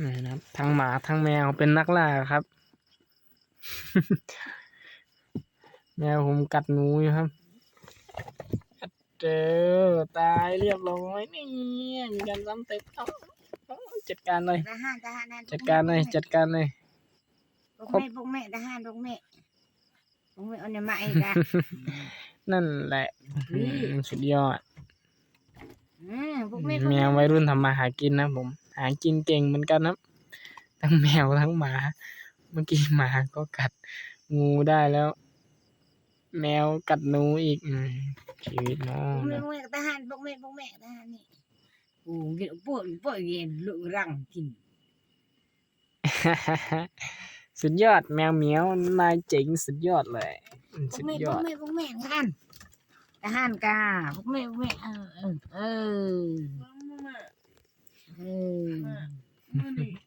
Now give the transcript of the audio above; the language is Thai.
นี่นะครับทั้งหมาทั้งแมวเป็นนักล่าครับ แมวผมกัดหนูอยู่ครับกัดเจอตายเรียบร้อยนี่มีการซ้ำเต็มเอาเอาจัดการเลยทหารทหารนั่นจัดการเลยจัดการเลยพวกแม่พวกแม่ทหารพวกแม่พวกแม่เอาเนี่ยมาอีกอะนั่นแหละอืมสุดยอดอืมพวกแม่พวกแมววัยรุ่นทำมาหากินนะผม หากินเก่งเหมือนกันครับ ทั้งแมวทั้งหมา เมื่อกี้หมาก็กัดงูได้แล้ว แมวกัดหนูอีกอืมชีวิตเน้อพงวกแม่พวกแม่ทหารพวกแม่พวกแม่ทหารนี่โอ้ยพวกพวกเย็นลุรังกินสุดยอดแมวเหมียวนายเจ๋งสุดยอดเลยอืมพวสุกดแม่ยพวอกดแม่พวกแม่ทหารทหาร กา